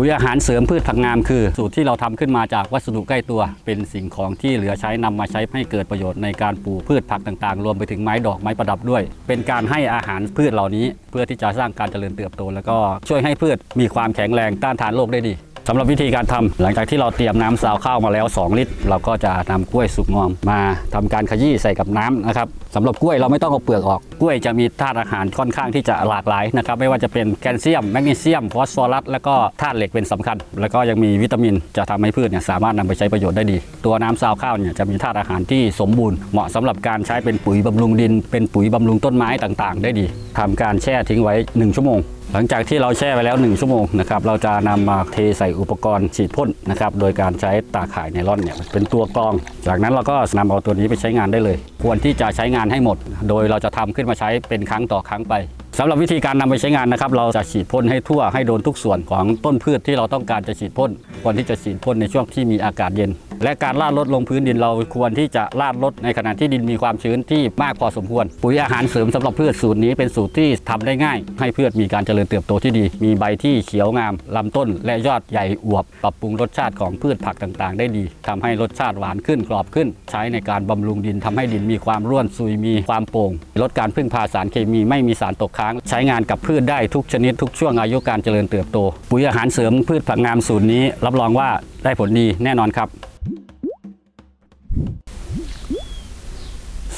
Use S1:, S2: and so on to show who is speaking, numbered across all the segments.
S1: ปุ๋ยอาหารเสริมพืชผักงามคือ สูตรที่เราทำขึ้นมาจากวัสดุใกล้ตัว เป็นสิ่งของที่เหลือใช้นำมาใช้ให้เกิดประโยชน์ในการปลูกพืชผักต่างๆ รวมไปถึงไม้ดอกไม้ประดับด้วย เป็นการให้อาหารพืชเหล่านี้ เพื่อที่จะสร้างการเจริญเติบโต แล้วก็ช่วยให้พืชมีความแข็งแรงต้านทานโรคได้ดี สำหรับวิธีการทำหลังจากที่เราเตรียมน้ำซาวข้าวมาแล้ว 2 ลิตร เราก็จะนำกล้วยสุกงอมมาทำการขยี้ใส่กับน้ำนะครับสำหรับกล้วยเราไม่ต้องเอาเปลือกออก กล้วยจะมีธาตุอาหารค่อนข้างที่จะหลากหลายนะครับไม่ว่าจะเป็นแคลเซียมแมกนีเซียมฟอสฟอรัสแล้วก็ธาตุเหล็กเป็นสำคัญ แล้วก็ยังมีวิตามินจะทำให้พืชเนี่ยสามารถนำไปใช้ประโยชน์ได้ดี ตัวน้ำซาวข้าวเนี่ยจะมีธาตุอาหารที่สมบูรณ์เหมาะสำหรับการใช้เป็นปุ๋ยบำรุงดิน เป็นปุ๋ยบำรุงต้นไม้ต่างๆ ได้ดีทำการแช่ทิ้งไว้ 1 ชั่วโมง หลังจากที่เราแช่ไว้แล้ว 1 ชั่วโมงนะครับเราจะนำมาเทใส่อุปกรณ์ฉีดพ่นนะครับโดยการใช้ตาข่ายไนล่อนเนี่ยเป็นตัวกรอง จากนั้นเราก็นำเอาตัวนี้ไปใช้งานได้เลย ควรที่จะใช้งานให้หมด โดยเราจะทำขึ้นมาใช้เป็นครั้งต่อครั้งไปสำหรับวิธีการนำไปใช้งานนะครับ เราจะฉีดพ่นให้ทั่วให้โดนทุกส่วนของต้นพืชที่เราต้องการจะฉีดพ่นควรที่จะฉีดพ่นในช่วงที่มีอากาศเย็น และการลาดรดลงพื้นดินเราควรที่จะลาดรดในขณะที่ดินมีความชื้นที่มากพอสมควร ปุ๋ยอาหารเสริมสำหรับพืชสูตรนี้เป็นสูตรที่ทำได้ง่าย ให้พืชมีการเจริญเติบโตที่ดี มีใบที่เขียวงามลำต้น และยอดใหญ่อวบ ปรับปรุงรสชาติของพืชผักต่างๆ ได้ดีทำให้รสชาติหวานขึ้นกรอบขึ้น ใช้ในการบำรุงดินทำให้ดินมีความร่วนซุยมีความโปร่งลดการพึ่งพาสารเคมีไม่มีสารตกค้าง ใช้งานกับพืชได้ทุกชนิดทุกช่วงอายุการเจริญเติบโต ปุ๋ยอาหารเสริมพืชผักงามสูตรนี้ รับรองว่าได้ผลดีแน่นอนครับ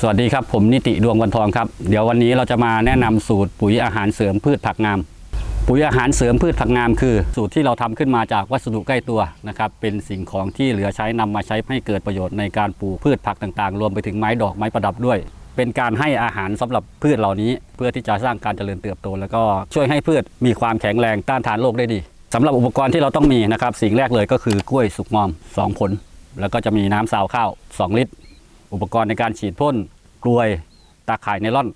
S1: สวัสดีครับผมนิติดวงวันทองครับ เดี๋ยววันนี้เราจะมาแนะนำสูตรปุ๋ยอาหารเสริมพืชผักงาม ปุ๋ยอาหารเสริมพืชผักงามคือ สูตรที่เราทำขึ้นมาจากวัสดุใกล้ตัวนะครับเป็นสิ่งของที่เหลือใช้นำมาใช้ให้เกิดประโยชน์ในการปลูกพืชผักต่างๆ รวมไปถึงไม้ดอกไม้ประดับด้วย เป็นการให้อาหารสำหรับพืชเหล่านี้ เพื่อที่จะสร้างการเจริญเติบโต แล้วก็ช่วยให้พืชมีความแข็งแรงต้านทานโรคได้ดีสำหรับอุปกรณ์ที่เราต้องมีนะครับสิ่งแรกเลยก็คือกล้วยสุกงอมสองผล แล้วก็จะมีน้ำซาวข้าวสองลิตร อุปกรณ์ในการฉีดพ่นกลวยตาข่ายไนล่อน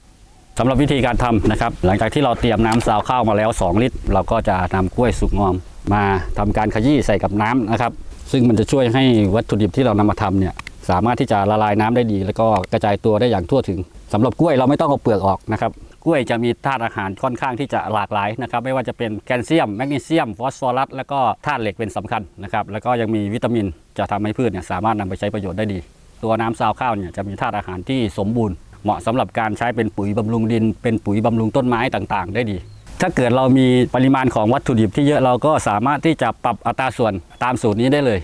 S1: สำหรับวิธีการทำนะครับ หลังจากที่เราเตรียมน้ำซาวข้าวมาแล้ว 2 ลิตร เราก็จะนำกล้วยสุกงอม มาทำการขยี้ใส่กับน้ำนะครับ ซึ่งมันจะช่วยให้วัตถุดิบที่เรานำมาทำเนี่ยสามารถที่จะละลายน้ำได้ดี แล้วก็กระจายตัวได้อย่างทั่วถึงสำหรับกล้วยเราไม่ต้องเอาเปลือกออกนะครับกล้วยจะมีธาตุอาหารค่อนข้างที่จะหลากหลายนะครับไม่ว่าจะเป็นแคลเซียมแมกนีเซียม ฟอสฟอรัส แล้วก็ธาตุเหล็กเป็นสำคัญนะครับแล้วก็ยังมีวิตามินจะทำให้พืชเนี่ยสามารถนำไปใช้ประโยชน์ได้ดี ตัวน้ำซาวข้าวเนี่ยจะมีธาตุอาหารที่สมบูรณ์เหมาะสำหรับการใช้เป็นปุ๋ยบำรุงดิน เป็นปุ๋ยบำรุงต้นไม้ต่างๆ ได้ดี ถ้าเกิดเรามีปริมาณของวัตถุดิบที่เยอะเราก็สามารถที่จะปรับอัตราส่วนตามสูตรนี้ได้เลย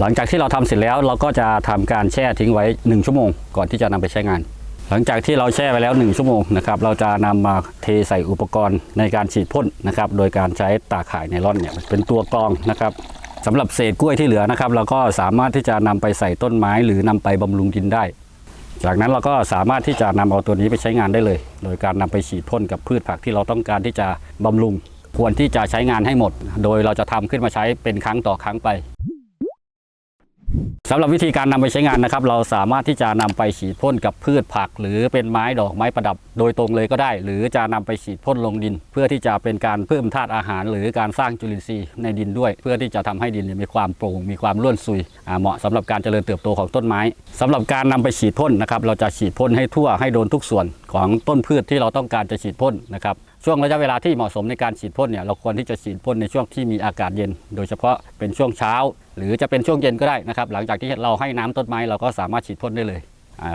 S1: หลังจากที่เราทำเสร็จแล้วเราก็จะทำการแช่ทิ้งไว้ 1 ชั่วโมง ก่อนที่จะนำไปใช้งาน หลังจากที่เราแช่ไว้แล้ว 1 ชั่วโมงนะครับเราจะนำมาเทใส่อุปกรณ์ในการฉีดพ่นนะครับโดยการใช้ตาข่ายไนล่อนเนี่ยเป็นตัวกรองนะครับ สำหรับเศษกล้วยที่เหลือนะครับ เราก็สามารถที่จะนำไปใส่ต้นไม้หรือนำไปบำรุงดินได้ จากนั้นเราก็สามารถที่จะนำเอาตัวนี้ไปใช้งานได้เลย โดยการนำไปฉีดพ่นกับพืชผักที่เราต้องการที่จะบำรุง ควรที่จะใช้งานให้หมด โดยเราจะทำขึ้นมาใช้เป็นครั้งต่อครั้งไป สำหรับวิธีการนำไปใช้งานนะครับ เราสามารถที่จะนำไปฉีดพ่นกับพืชผัก หรือเป็นไม้ดอกไม้ประดับโดยตรงเลยก็ได้ หรือจะนำไปฉีดพ่นลงดิน เพื่อที่จะเป็นการเพิ่มธาตุอาหาร หรือการสร้างจุลินทรีย์ในดินด้วย เพื่อที่จะทำให้ดินมีความโปร่งมีความร่วนซุยเหมาะสำหรับการเจริญเติบโตของต้นไม้สำหรับการนำไปฉีดพ่นนะครับเราจะฉีดพ่นให้ทั่วให้โดนทุกส่วนของต้นพืชที่เราต้องการจะฉีดพ่นนะครับช่วงระยะเวลาที่เหมาะสมในการฉีดพ่นเนี่ยเราควรที่จะฉีดพ่นในช่วงที่มีอากาศเย็น โดยเฉพาะเป็นช่วงเช้า หรือจะเป็นช่วงเย็นก็ได้นะครับ หลังจากที่เราให้น้ำต้นไม้เราก็สามารถฉีดพ่นได้เลย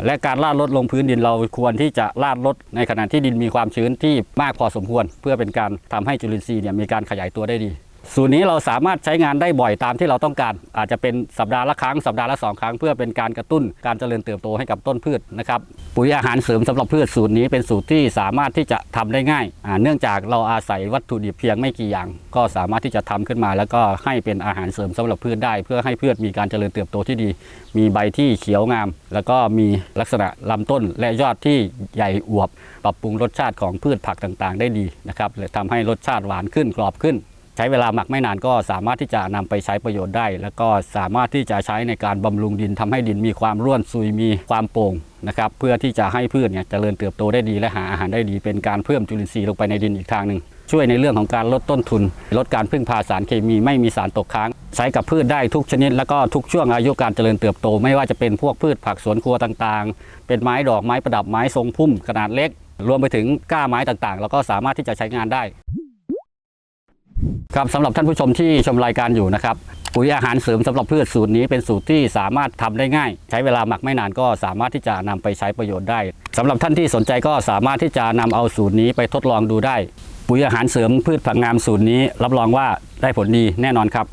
S1: และการลาดลดลงพื้นดินเราควรที่จะลาดลดในขณะที่ดินมีความชื้นที่มากพอสมควร เพื่อเป็นการทำให้จุลินทรีย์เนี่ยมีการขยายตัวได้ดี สูตรนี้เราสามารถใช้งานได้บ่อยตามที่เราต้องการ อาจจะเป็นสัปดาห์ละครั้งสัปดาห์ละสองครั้งเพื่อเป็นการกระตุ้นการเจริญเติบโตให้กับต้นพืชนะครับปุ๋ยอาหารเสริมสำหรับพืชสูตรนี้เป็นสูตรที่สามารถที่จะทำได้ง่าย เนื่องจากเราอาศัยวัตถุดิบเพียงไม่กี่อย่าง ก็สามารถที่จะทำขึ้นมา แล้วก็ให้เป็นอาหารเสริมสำหรับพืชได้ เพื่อให้พืชมีการเจริญเติบโตที่ดี มีใบที่เขียวงาม แล้วก็มีลักษณะลำต้นและยอดที่ใหญ่อวบ ปรับปรุงรสชาติของพืชผักต่างๆ ได้ดีนะครับและทำให้รสชาติหวานขึ้นกรอบขึ้น ใช้เวลาหมักไม่นานก็สามารถที่จะนำไปใช้ประโยชน์ได้ แล้วก็สามารถที่จะใช้ในการบำรุงดินทำให้ดินมีความร่วนซุยมีความโปร่งนะครับเพื่อที่จะให้พืชเนี่ยเจริญเติบโตได้ดีและหาอาหารได้ดี เป็นการเพิ่มจุลินทรีย์ลงไปในดินอีกทางหนึ่งช่วยในเรื่องของการลดต้นทุน ลดการพึ่งพาสารเคมีไม่มีสารตกค้าง ใช้กับพืชได้ทุกชนิด แล้วก็ทุกช่วงอายุการเจริญเติบโต ไม่ว่าจะเป็นพวกพืชผักสวนครัวต่างๆ เป็นไม้ดอกไม้ประดับไม้ทรงพุ่มขนาดเล็ก รวมไปถึงก้าไม้ต่างๆ แล้วก็สามารถที่จะใช้งานได้ ครับสำหรับท่านผู้ชมที่ชมรายการอยู่นะครับปุ๋ยอาหารเสริมสำหรับพืชสูตรนี้เป็นสูตรที่สามารถทำได้ง่าย ใช้เวลาหมักไม่นานก็สามารถที่จะนำไปใช้ประโยชน์ได้สำหรับท่านที่สนใจก็สามารถที่จะนำเอาสูตรนี้ไปทดลองดูได้ ปุ๋ยอาหารเสริมพืชผักงามสูตรนี้ รับรองว่าได้ผลดีแน่นอนครับ